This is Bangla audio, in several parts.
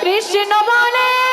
কৃষ্ণ বলে।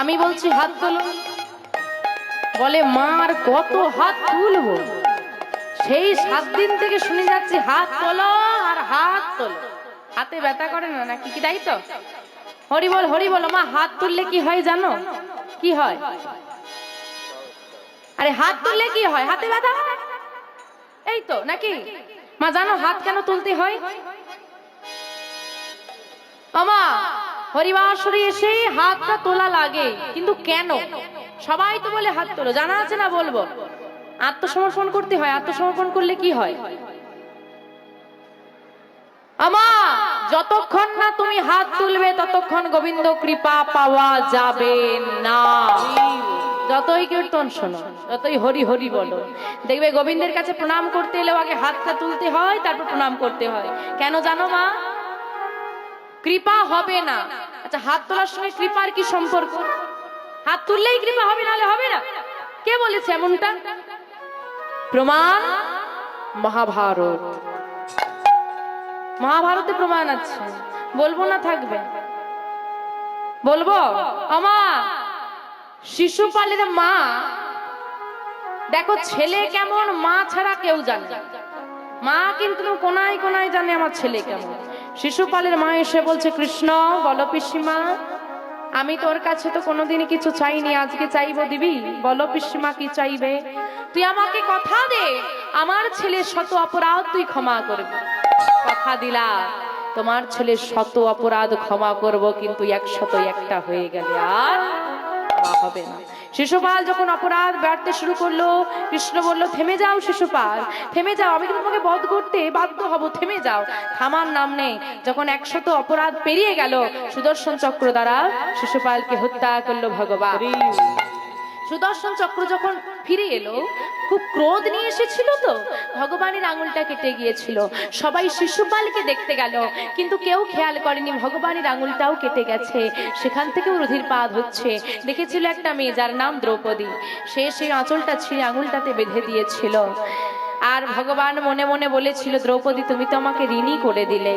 আমি বলছি, হাত তোলো। বলে মার কত হাত তুলবো? সেই সাত দিন থেকে শুনে যাচ্ছি, হাত তোলো আর হাত তোলো। হাতে ব্যথা করে না, নাকি কি তাই তো? হরি বল হরি বল, মা, হাত তুললে কি হয় জানো? কি হয়? আরে, হাত তুললে কি হয়? হাতে ব্যথা? এই তো, নাকি? মা, জানো হাত কেন তুলতে হয়? আমা হরিবাসরে এসে হাতটা তোলা লাগে। কিন্তু কেন? সবাই তো বলে হাত তোলো, জানা আছে না বলব? আত্মসমর্পণ করতে হয়, আত্মসমর্পণ করলে কি হয়? আমা, যতক্ষণ না তুমি হাত তুলবে, ততক্ষণ গোবিন্দ কৃপা পাওয়া যাবে না। যতই কীর্তন শোনো, যতই হরি হরি বলো। দেখবে গোবিন্দের কাছে প্রণাম করতে এলেও আগে হাতটা তুলতে হয়, তারপর প্রণাম করতে হয়। কেন জানো মা? কৃপা হবে না। আচ্ছা হাত তোলার সঙ্গে কৃপার কি সম্পর্ক? হাত তুললেই কৃপা হবে, নাহলে হবে না। কে বলেছে এমনটা? প্রমাণ? মহাভারত। মহাভারতে প্রমাণ আছে। বলব না থাকবে? বলব? আমা শিশুপালের মা। দেখো, ছেলে কেমন, মা ছাড়া কেউ জানে মা কিন্তু কোনায় কোনায় জানে আমার ছেলে কেমন। শিশুপালের মা এসে বলছে, কৃষ্ণ, বলো পিসিমা, আমি তোর কাছে তো কোনোদিনই কিছু চাইনি, আজকে চাইব দিবি? বলো পিসিমা, কি চাইবে? তুই আমাকে কথা দে, আমার ছেলের শত অপরাধ তুই ক্ষমা করবি। কথা দিলা, তোমার ছেলের শত অপরাধ ক্ষমা করব, কিন্তু একশত একটা হয়ে গেলে আর হবে না। শিশুপাল যখন অপরাধ বাড়তে শুরু করল, কৃষ্ণ বলল, থেমে যাও শিশুপাল, থেমে যাও, আমি কিন্তু তোমাকে বধ করতে বাধ্য হব, থেমে যাও, থামার নাম নেই। যখন একশত অপরাধ পেরিয়ে গেল, সুদর্শন চক্র দ্বারা শিশুপালকে হত্যা করল ভগবান। সুদর্শন চক্র যখন ফিরে এলো, খুব ক্রোধ নিয়ে এসেছিল তো। ভগবানের আঙুলটা কেটে গিয়েছিল। সবাই শিশুপালকে দেখতে গেল, কিন্তু কেউ খেয়াল করেনি ভগবানের আঙুলটাও কেটে গেছে। সেখান থেকেও রুধির পাদ হচ্ছে দেখেছিল একটা মেয়ে যার নাম দ্রৌপদী। সে সেই আঁচলটা ছিঁড়ে আঙুলটাতে বেঁধে দিয়েছিল। আর ভগবান মনে মনে বলেছিল, দ্রৌপদী, তুমি তো আমাকে ঋণই করে দিলে।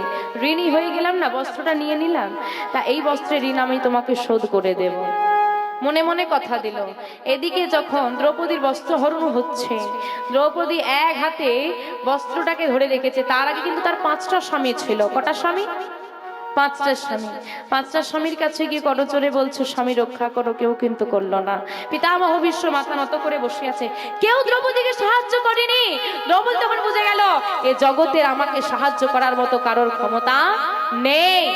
ঋণী হয়ে গেলাম না, বস্ত্রটা নিয়ে নিলাম। তা এই বস্ত্রের ঋণ আমি তোমাকে শোধ করে দেবো। মনে মনে কথা দিল। এদিকে যখন দ্রৌপদীর বস্ত্র হরণ হচ্ছে, দ্রৌপদী এক হাতে বস্ত্রটাকে ধরে রেখেছে। তার আগে কিন্তু তার পাঁচটা স্বামী ছিল। কটা স্বামী? পাঁচটা স্বামী। পাঁচটা স্বামীর কাছে গিয়ে করচরে বলছে, স্বামী রক্ষা করো, কেউ কিন্তু করল না। পিতামহ বিশ্ব মাথা নত করে বসে আছে। কেউ দ্রৌপদীকে সাহায্য করেনি। দ্রৌপদী তখন বুঝে গেল, এ জগতের আমাকে সাহায্য করার মতো কারোর ক্ষমতা নেই।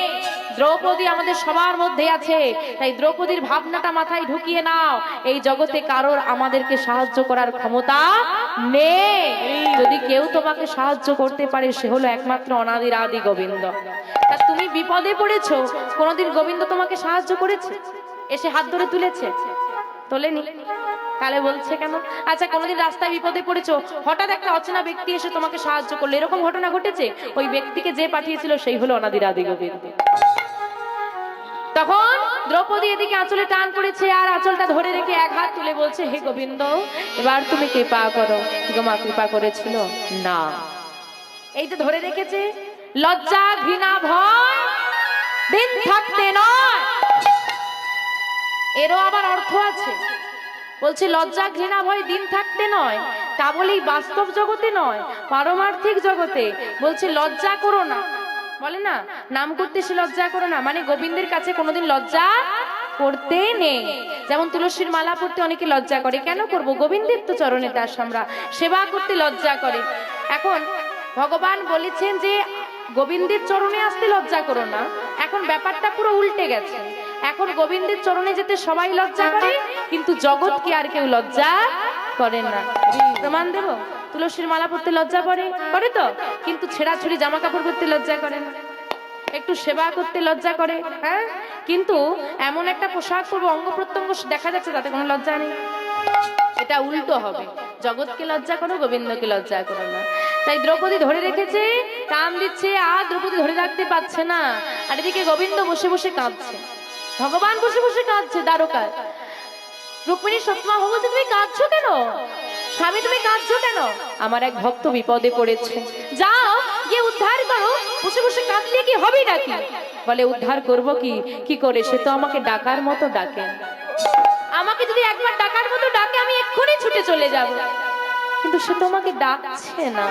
দ্রৌপদী আমাদের সবার মধ্যে আছে। তাই দ্রৌপদীর ভাবনাটা মাথায় ঢুকিয়ে নাও। এই জগতে কারোর আমাদেরকে সাহায্য করার ক্ষমতা নেই। যদি কেউ তোমাকে সাহায্য করতে পারে, সে হলো একমাত্র অনাদির আদি গোবিন্দ। তা তুমি বিপদে পড়েছো। কোনোদিন গোবিন্দ তোমাকে সাহায্য করেছে? এসে হাত ধরে তুলেছে? তোলেনি? তাহলে বলছে কেন? আচ্ছা কোনোদিন রাস্তায় বিপদে পড়েছো? হঠাৎ একটা অচেনা ব্যক্তি এসে তোমাকে সাহায্য করল। এরকম ঘটনা ঘটেছে? ওই ব্যক্তিকে যে পাঠিয়েছিল, সেই হলো অনাদির আদি গোবিন্দ। তখন দ্রৌপদী এদিকে আঁচলে টান পড়েছে আর আঁচলটা ধরে রেখে এক হাত তুলে বলছে, হে গোবিন্দ, এবার তুমি কৃপা করো। গোমা, কৃপা করেছিল? না। এই যে ধরে রেখেছে, লজ্জা, ঘৃণা, ভয়, দিন থাকতে নয়। এরও আবার অর্থ আছে। বলছে, লজ্জা, ঘৃণা, ভয় দিন থাকতে নয়, তা বলেই বাস্তব জগতে নয়, পারমার্থিক জগতে। বলছে, লজ্জা করো না। বলে না, নাম করতে সে লজ্জা করো না। মানে গোবিন্দের কাছে কোনোদিন লজ্জা করতে নেই। যেমন তুলসীর মালা পড়তে অনেকে লজ্জা করে। কেন করব? গোবিন্দের তো চরণে দাস আমরা। সেবা করতে লজ্জা করে। এখন ভগবান বলেছেন যে, গোবিন্দের চরণে আসতে লজ্জা করো না। এখন ব্যাপারটা পুরো উল্টে গেছে। এখন গোবিন্দের চরণে যেতে সবাই লজ্জা করে, কিন্তু জগৎকে আর কেউ লজ্জা করে না। প্রমাণ দেব? তুলসীর মালা পরতে লজ্জা করে? করে তো। কিন্তু ছেঁড়াছুড়ি জামা কাপড় পরতে লজ্জা করে। না একটু সেবা করতে লজ্জা করে হ্যাঁ? কিন্তু এমন একটা পোশাক পরবো, অঙ্গ প্রত্যঙ্গ দেখা যাচ্ছে, তাতে কোনো লজ্জা নেই। এটা উল্টো হবে। জগৎকে লজ্জা করো, গোবিন্দকে লজ্জা করো না। তাই দ্রৌপদী ধরে রেখেছে, কান দিচ্ছে, আর দ্রৌপদী ধরে রাখতে পারছে না। আর এদিকে গোবিন্দ বসে বসে কাঁদছে। ভগবান বসে বসে কাঁদছে, দ্বারকায়। রুক্মিণী সত্যমা বলছে, তুমি কাঁদছো কেন? স্বামী, তুমি কাঁদছো কেন? আমার এক ভক্ত বিপদে পড়েছে। যাও, গিয়ে উদ্ধার করো। বসে বসে কাঁদলে কি হবে নাকি? বলে, উদ্ধার করব কি? কি করে? সে তো আমাকে ডাকার মতো ডাকে। আমাকে যদি একবার ডাকার মতো ডাকে, আমি এক্ষুনি ছুটে চলে যাব। কিন্তু সে তো আমাকে ডাকছে না।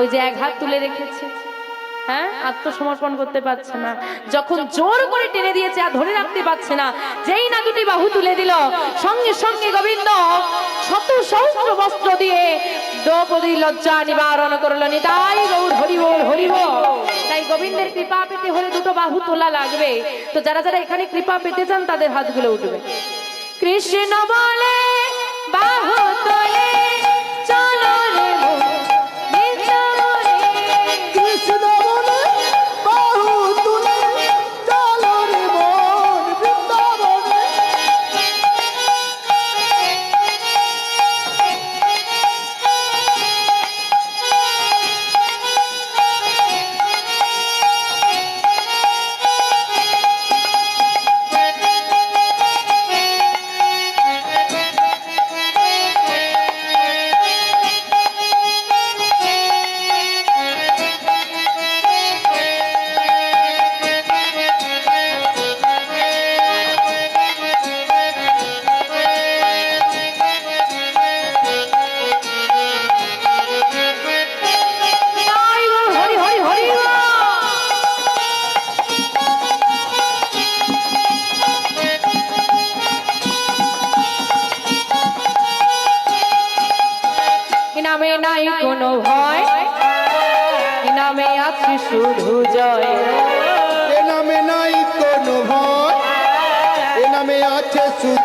ওই যে এক হাত তুলে রেখেছে। হ্যাঁ? আত্মসমর্পণ করতে পারছে না। যখন জোর করে টেনে দিয়েছে আর ধরে রাখতে পারছে না, যেই না দুটি বাহু তুলে দিল, সঙ্গে সঙ্গে গোবিন্দ শত সহস্র বস্ত্র দিয়ে দ্রৌপদী লজ্জা নিবারণ করল। নিতাই গৌর হরিবল হরিবল তাই গোবিন্দের কৃপা পেতে হলে দুটো বাহু তোলা লাগবে। তো যারা যারা এখানে কৃপা পেতে চান, তাদের হাতগুলো উঠবে। কৃষ্ণ বলে, বাহু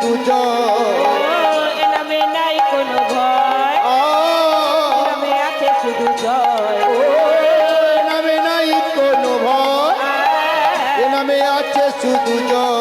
দুজন এনামে নাই কোনো ভয়। এনামে আছে শুধু জয়। ও নামে নাই কোনো ভয়। এ নামে আছে শুধু জয়।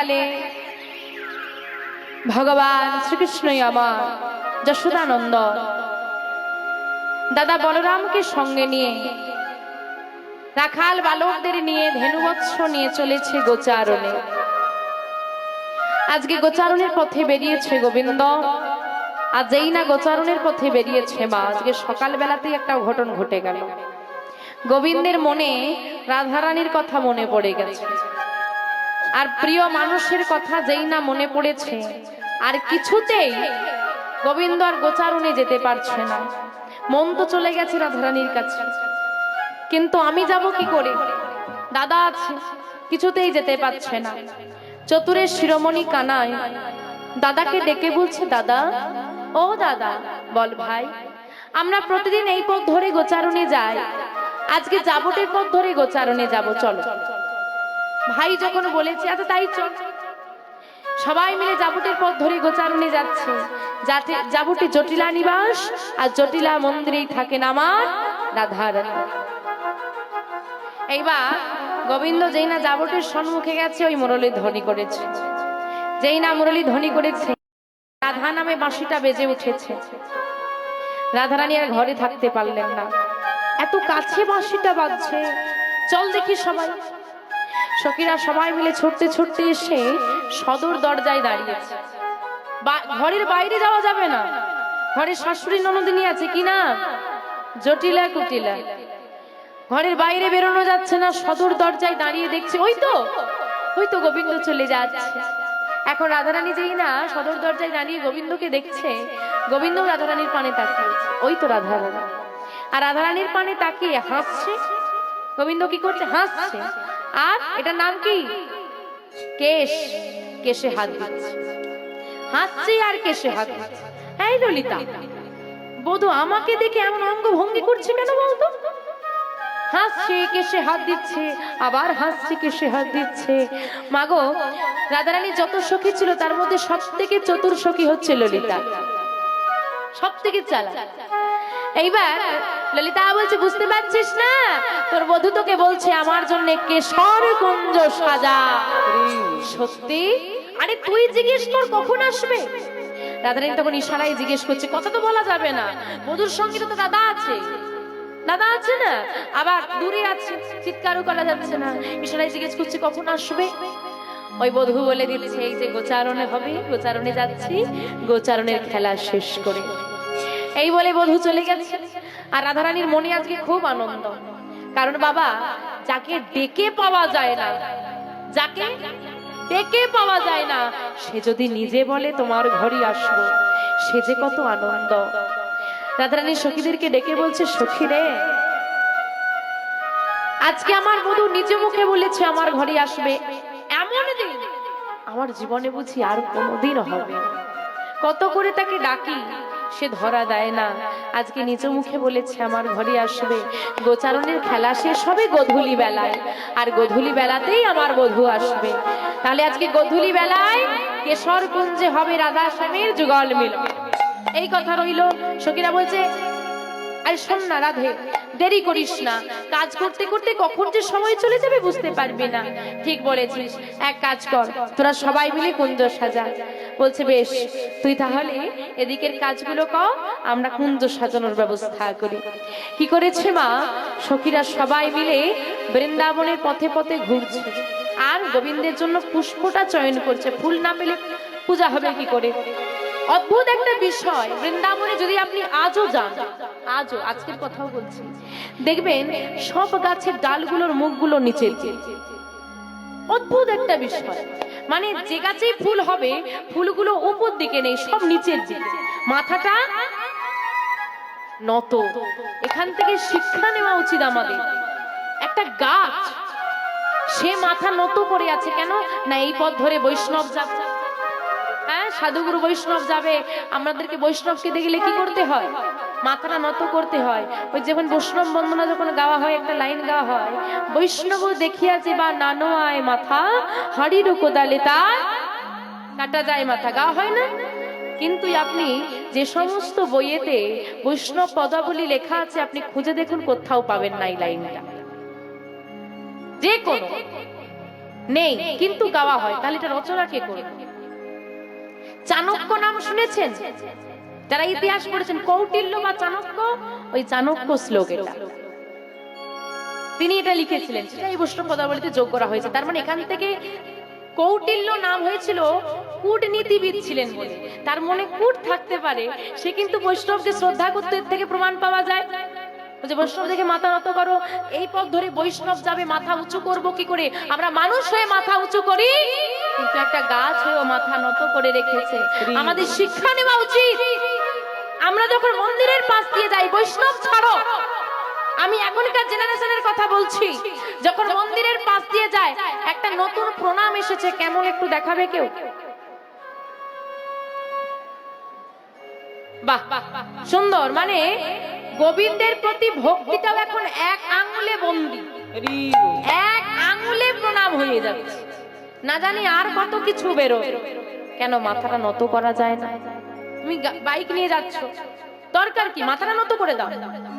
প্রভাতকালে ভগবান শ্রীকৃষ্ণই আমার যশোদানন্দ। দাদা বলরামকে সঙ্গে নিয়ে রাখাল বালকদের নিয়ে ধেনুবৎস নিয়ে চলেছে গোচারণে। আজকে গোচারণের পথে বেরিয়েছে গোবিন্দ। আর যেই না গোচারণের পথে বেরিয়েছে মা। আজকে সকালবেলাতেই একটা ঘটন ঘটে গেল। গোবিন্দের মনে রাধারানীর কথা মনে পড়ে গেছে। আর প্রিয় মানুষের কথা যেই না মনে পড়েছে, আর কিছুতেই গোবিন্দ আর গোচারণে যেতে পারছে না। মন তো চলে গেছে রাধারানীর কাছে। কিন্তু আমি যাব কি করে? দাদা আছে, কিছুতেই যেতে পারছে না। চতুরের শিরোমণি কানায় দাদাকে ডেকে বলছে, দাদা, ও দাদা, বল ভাই, আমরা প্রতিদিন এই পথ ধরে গোচারণে যাই। আজকে যাবটের পথ ধরে গোচারণে যাব, চলো। ভাই যখন বলেছে এত তাই চল। সবাই মিলে জাবুটের পথ ধরে গোচারণে যাচ্ছে। যাতে জাবুটি জটিলা নিবাস আর জটিলা মন্দিরেই থাকেন আমার রাধারানী এইবার গোবিন্দ যেই না জাবটের সম্মুখে গেছে, ওই মুরলী ধ্বনি করেছে। যেই না মুরলী ধ্বনি করেছে, রাধা নামে বাঁশিটা বেজে উঠেছে। রাধারানী আর ঘরে থাকতে পারলেন না। এত কাছে বাঁশিটা বাজছে। চল দেখি সবাই। সখীরা সবাই মিলে ছুটতে ছুটতে এসে সদর দরজায় দাঁড়িয়েছে। ঘরের বাইরে যাওয়া যাবে না। ঘরের শাশুড়ি ননদিনী আছে কি না? জটিলা কুটিলা। ঘরের বাইরে বেরোনো যাচ্ছে না, সদর দরজায় দাঁড়িয়ে দেখছে, ওই তো ওই তো গোবিন্দ চলে যাচ্ছে। এখন রাধারানী যেই না, সদর দরজায় দাঁড়িয়ে গোবিন্দকে দেখছে, গোবিন্দ রাধারানীর পানে তাকিয়েছে ওই তো রাধারানী আর রাধারানীর পানে তাকিয়ে হাসছে। গোবিন্দ কি করছে? হাসছে। আর এটার নাম কি? কেশ। কেশে হাত দিচ্ছে। হাসছে আর কেশে হাত দিচ্ছে। এই ললিতা, বধু আমাকে দেখে এমন অঙ্গ ভঙ্গি করছে কেন বলতো? হাসছে কেসে হাত দিচ্ছে, আবার হাসছে কেসে হাত দিচ্ছে। মাগো, রাধারানী যত সখী ছিল, তার মধ্যে সব থেকে চতুর সখী হচ্ছে ললিতা। সব থেকে চালা এইবার ললিতা বলছে, বুঝতে পারছিস না? তোর বধূ তোকে বলছে, আমার জন্য কেশর কুঞ্জ সাজা। সত্যি? আরে তুই জিজ্ঞেস কর, কখন আসবে? রাধারানী তখন ইশারায় জিজ্ঞেস করছে, কথা তো বলা যাবে না। বধুর সঙ্গে তো দাদা আছে। দাদা আছে না? আবার দূরে আছে চিৎকারও করা যাচ্ছে না। ইশারায় জিজ্ঞেস করছে, কখন আসবে? ওই বধূ বলে দিচ্ছে, এই যে গোচারণে হবে, গোচারণে যাচ্ছি, গোচারণের খেলা শেষ করে। এই বলে বধূ চলে গেছে। আর রাধারানীর মনে আজকে খুব আনন্দ। কারণ বাবা, যাকে ডেকে পাওয়া যায় না, যাকে ডেকে পাওয়া যায় না, সে যদি নিজে বলে তোমার ঘরই আসব সে যে কত আনন্দ। রাধারানী সখীদেরকে ডেকে বলছে, সখী রে, আজকে আমার বধূ নিজ মুখে বলেছে আমার ঘরে আসবে। এমন দিন আমার জীবনে বুঝি আর কোনোদিন হবে কত করে তাকে ডাকি সে ধরা দেয় না। আজকে নিজ মুখে বলেছে, আমার ঘরে আসবে। গোচারণের খেলা শেষ হবে গধুলি বেলায়। আর গধুলি বেলাতেই আমার বধু আসবে। তাহলে আজকে গধুলি বেলায় কেশর কুঞ্জে হবে রাধা স্বামীর যুগল মিল এই কথা রইল। সখীরা বলছে আরে শোন না রাধে, দেরি করিস না। কাজ করতে করতে কখন যে সময় চলে যাবে বুঝতে পারবি না। ঠিক বলেছিস। এক কাজ কর, তোরা সবাই মিলে কুঞ্জ সাজা। বলছে, বেশ, তুই তাহলে এদিকের কাজগুলো কর, আমরা কুঞ্জ সাজানোর ব্যবস্থা করি। কি করেছে মা? সখীরা সবাই মিলে বৃন্দাবনের পথে পথে ঘুরছে। আর গোবিন্দের জন্য পুষ্পটা চয়ন করছে। ফুল না পেলে পূজা হবে কি করে? অদ্ভুত একটা বিষয়। বৃন্দাবনে যদি আপনি আজও যান, আজও, আজকের কথাও বলছি, দেখবেন সব গাছের ডালগুলোর মুখগুলো দিকে। অদ্ভুত একটা বিষয়। মানে যে গাছেই ফুল হবে, ফুলগুলো উপর দিকে নেই, সব নিচের দিকে। মাথাটা নত। এখান থেকে শিক্ষা নেওয়া উচিত আমাদের। একটা গাছ, সে মাথা নত করে আছে কেন? না এই পথ ধরে বৈষ্ণব যাচ্ছে হ্যাঁ সাধুগুরু বৈষ্ণব যাবে, আমাদেরকে বৈষ্ণবকে দেখলে কি করতে হয়? মাথাটা নত করতে হয়। ওই যেমন বৈষ্ণব বন্দনা যখন গাওয়া হয়, একটা লাইন গাওয়া হয়, বৈষ্ণব দেখিয়াছে বা নানো আয় মাথা হাড়ির কোদালে তার, কাটা যায় মাথা। গাওয়া হয় না? কিন্তু আপনি যে সমস্ত বইয়েতে বৈষ্ণব পদাবলী লেখা আছে, আপনি খুঁজে দেখুন, কোথাও পাবেন না এই লাইনটা। যে কোনো। নেই, কিন্তু গাওয়া হয়। তাহলে এটা রচনা কে করবে? চাণক্য নাম শুনেছেন? যারা ইতিহাস পড়েছেন, কৌটিল্য বা চাণক্য, ওই চাণক্য শ্লোক এটা। তিনি এটা লিখেছিলেন সেটা এই বৈষ্ণব পদাবলিতে যোগ করা হয়েছে। তার মানে এখান থেকে কৌটিল্য নাম হয়েছিল কূটনীতিবিদ ছিলেন বলে। তার মনে কূট থাকতে পারে, সে কিন্তু বৈষ্ণবকে শ্রদ্ধা করতে থেকে প্রমাণ পাওয়া যায়। বলছে, বৈষ্ণব দেখে মাথা নত করো। এই পথ ধরে বৈষ্ণব যাবে, মাথা উঁচু করব কি করে? আমরা মানুষ হয়ে মাথা উঁচু করি। কিন্তু একটা গাছ হয়েও মাথা নত করে রেখেছে। আমাদের শিক্ষা নেওয়া উচিত। আমরা যখন মন্দিরের পাশ দিয়ে যাই, বৈষ্ণব ছাড়ো। আমি এখনকার জেনারেশনের কথা বলছি। যখন মন্দিরের পাশ দিয়ে যায়, একটা নতুন প্রণাম এসেছে। কেমন একটু দেখাবে কেউ? বাহ সুন্দর মানে গোবিন্দের প্রতি ভক্তিটাও এখন এক আঙুলে বন্দি। এক আঙুলে প্রণাম হয়ে যাচ্ছে। না জানি আর কত কিছু বেরো কেন মাথাটা নত করা যায় না? তুমি বাইক নিয়ে যাচ্ছ। দরকার কি? মাথাটা নত করে দাও।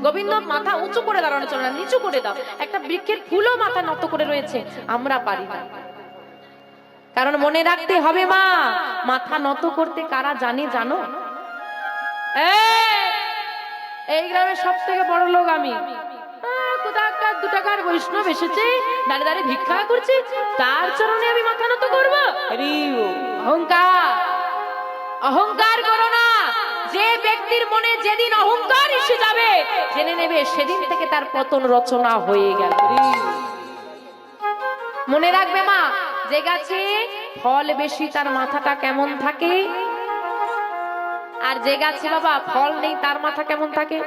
গোবিন্দ মাথা উঁচু করে দাঁড়ানো চলে না নিচু করে দাও। একটা বৃক্ষের ফুলও মাথা নত করে রয়েছে। আমরা পারি না। কারণ মনে রাখতে হবে মা মাথা নত করতে কারা জানে জানো? এই, এই গ্রামের সব থেকে বড় লোক আমি। আহ, কোথাকার দু টাকার বৈষ্ণব এসেছে দাঁড়িয়ে দাঁড়িয়ে ভিক্ষা করছি তার চরণে আমি মাথা নত করব। অহংকার। অহংকার করো না। যে ব্যক্তির মনে যেদিন অহংকার এসে যাবে জেনে নেবে সেদিন থেকে তার পতন রচনা হয়ে গেল। মনে রাখবে মা যে গাছে ফল বেশি তার মাথাটা কেমন থাকে? আর যে গাছে বাবা, ফল নেই, তার মাথা কেমন থাকে?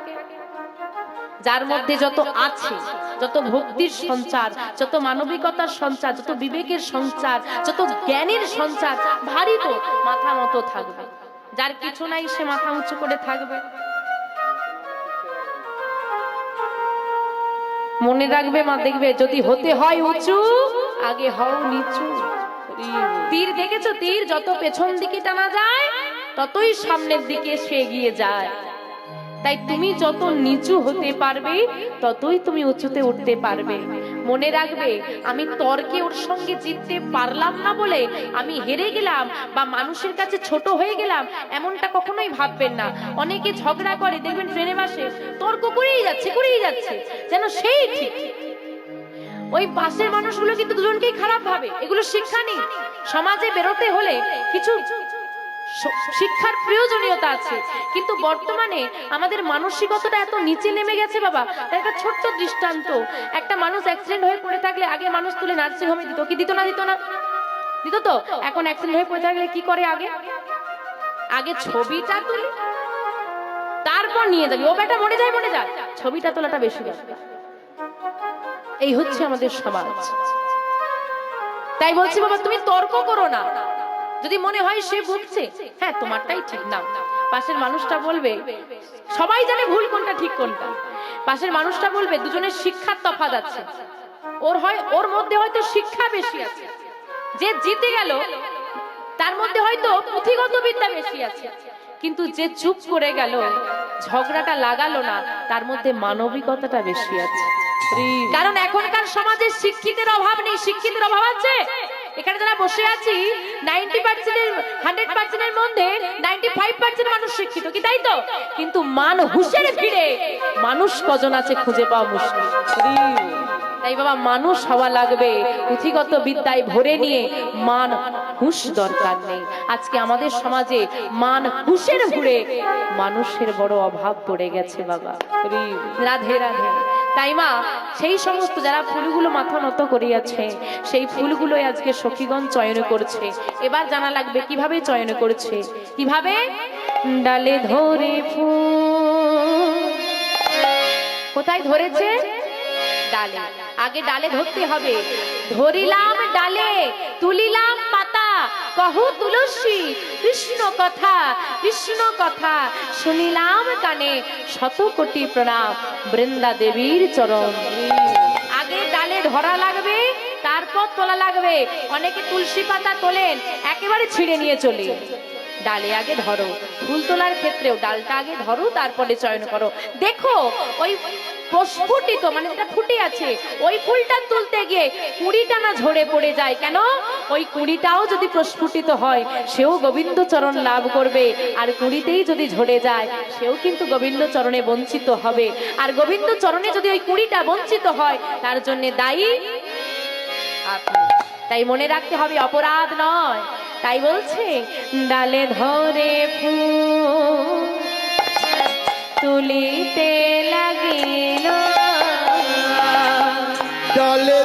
যার মধ্যে যত আছে, যত ভক্তির সঞ্চার, যত মানবিকতার সঞ্চার, যত বিবেকের সঞ্চার, যত জ্ঞানের সঞ্চার, ভারী তো মাথা মতো থাকবে। যার কিছু নাই, সে মাথা উঁচু করে থাকবে। মনে রাখবে মা, দেখবে যদি হতে হয় উঁচু, আগে হও নিচু। তীর দেখেছ? তীর যত পেছন দিকে টানা যায় ততই সামনের দিকে সে এগিয়ে যায়। তাই তুমি যত নিচু হতে পারবে, ততই তুমি উঁচুতে উঠতে পারবে। মনে রাখবে, আমি তর্কে ওর সঙ্গে জিততে পারলাম না বলে আমি হেরে গেলাম বা মানুষের কাছে ছোট হয়ে গেলাম এমনটা কখনোই ভাববেন না। অনেকে ঝগড়া করে, দেখবেন ট্রেনে বাসে তর্ক করেই যাচ্ছে করেই যাচ্ছে, যেন সেই ঠিক। ওই পাশের মানুষগুলো কিন্তু দুজনকেই খারাপ ভাবে, এগুলো শিক্ষা নেই। সমাজে বেরোতে হলে কিছু শিক্ষার প্রয়োজনীয়তা আছে। কিন্তু বর্তমানে আমাদের মানসিকতাটা এত নিচে নেমে গেছে বাবা, তার একটা ছোট্ট দৃষ্টান্ত। একটা মানুষ অ্যাক্সিডেন্ট হয়ে পড়ে থাকলে আগে মানুষ তুলে নার্সিং হোমে দিত, কি দিত না দিত না? দিত তো? এখন অ্যাক্সিডেন্ট হয়ে পড়ে থাকলে কি করে আগে? আগে ছবিটা তুলে, তারপর নিয়ে যাবি। ও বেটা মরে যায় মরে যায়। ছবিটা তোলাটা বেশি এই হচ্ছে আমাদের সমাজ। তাই বলছি বাবা, তুমি তর্ক করো না। যদি মনে হয় সে বকছে হ্যাঁ তোমারটাই ঠিক না পাশের মানুষটা বলবে, সবাই জানে ভুল কোনটা, ঠিক কোনটা। পাশের মানুষটা বলবে, দুজনের শিক্ষার তফাৎ আছে। ওর হয়, ওর মধ্যে হয়তো শিক্ষা বেশি আছে। যে জিতে গেল, তার মধ্যে হয়তো পুঁথিগত বিদ্যা বেশি আছে। কিন্তু যে চুপ করে গেল, ঝগড়াটা লাগালো না, তার মধ্যে মানবিকতাটা বেশি আছে। কারণ এখনকার সমাজে শিক্ষিতের অভাব নেই। শিক্ষিতের অভাব আছে? এখানে যারা বসে আছি নাইনটি পার্সেন্টের হান্ড্রেড পার্সেন্টের মধ্যে নাইনটি ফাইভ পার্সেন্ট মানুষ শিক্ষিত, কি তাই তো? কিন্তু মান হুশের ভিড়ে মানুষ কজন আছে খুঁজে পাওয়া মুশকিল? তাই বাবা, মানুষ হওয়া লাগবে। পুঁথিগত বিদ্যায় ভরে নিয়ে মান হুশ দরকার নেই। আজকে আমাদের সমাজে মান হুশের ঘুরে মানুষের বড় অভাব পড়ে গেছে বাবা। রাধে রাধে। তাই মা, সেই সমস্ত যারা ফুলগুলো মাথা নত করিয়াছে, সেই ফুলগুলো আজকে সখীগণ চয়ন করছে। এবার জানা লাগবে কীভাবে চয়ন করছে? কীভাবে? ডালে ধরে কোথায় ধরেছে? ডালে। আগে ডালে ধরতে হবে। ধরিলাম ডালে, তুলিলাম কহ তুলসী, কৃষ্ণ কথা কৃষ্ণ কথা। শুনিলাম কানে শত কোটি প্রণাম, বৃন্দা দেবীর চরণ। আগে ডালে ধরা লাগবে, তারপর তোলা লাগবে। অনেকে তুলসী পাতা তোলেন, একেবারে ছিঁড়ে নিয়ে চলে। ডালে আগে ধরো। ফুল তোলার ক্ষেত্রেও ডালটা আগে ধরো, তারপরে চয়ন করো। দেখো, ওই প্রস্ফুটিত মানে যেটা ফুটে আছে। ওই ফুলটা তুলতে গিয়ে কুড়িটা না ঝরে পড়ে যায় কেন? ওই কুড়িটাও যদি প্রস্ফুটিত হয়, সেও গোবিন্দ চরণ লাভ করবে। আর কুড়িতেই যদি ঝরে যায়, সেও কিন্তু গোবিন্দ চরণে বঞ্চিত হবে। আর গোবিন্দ চরণে যদি ওই কুড়িটা বঞ্চিত হয়, তার জন্য দায়ী আপনি। তাই মনে রাখতে হবে অপরাধ নয়। তাই বলছে ডালে ধরে ফুল তুলিতে লাগিল। ডালে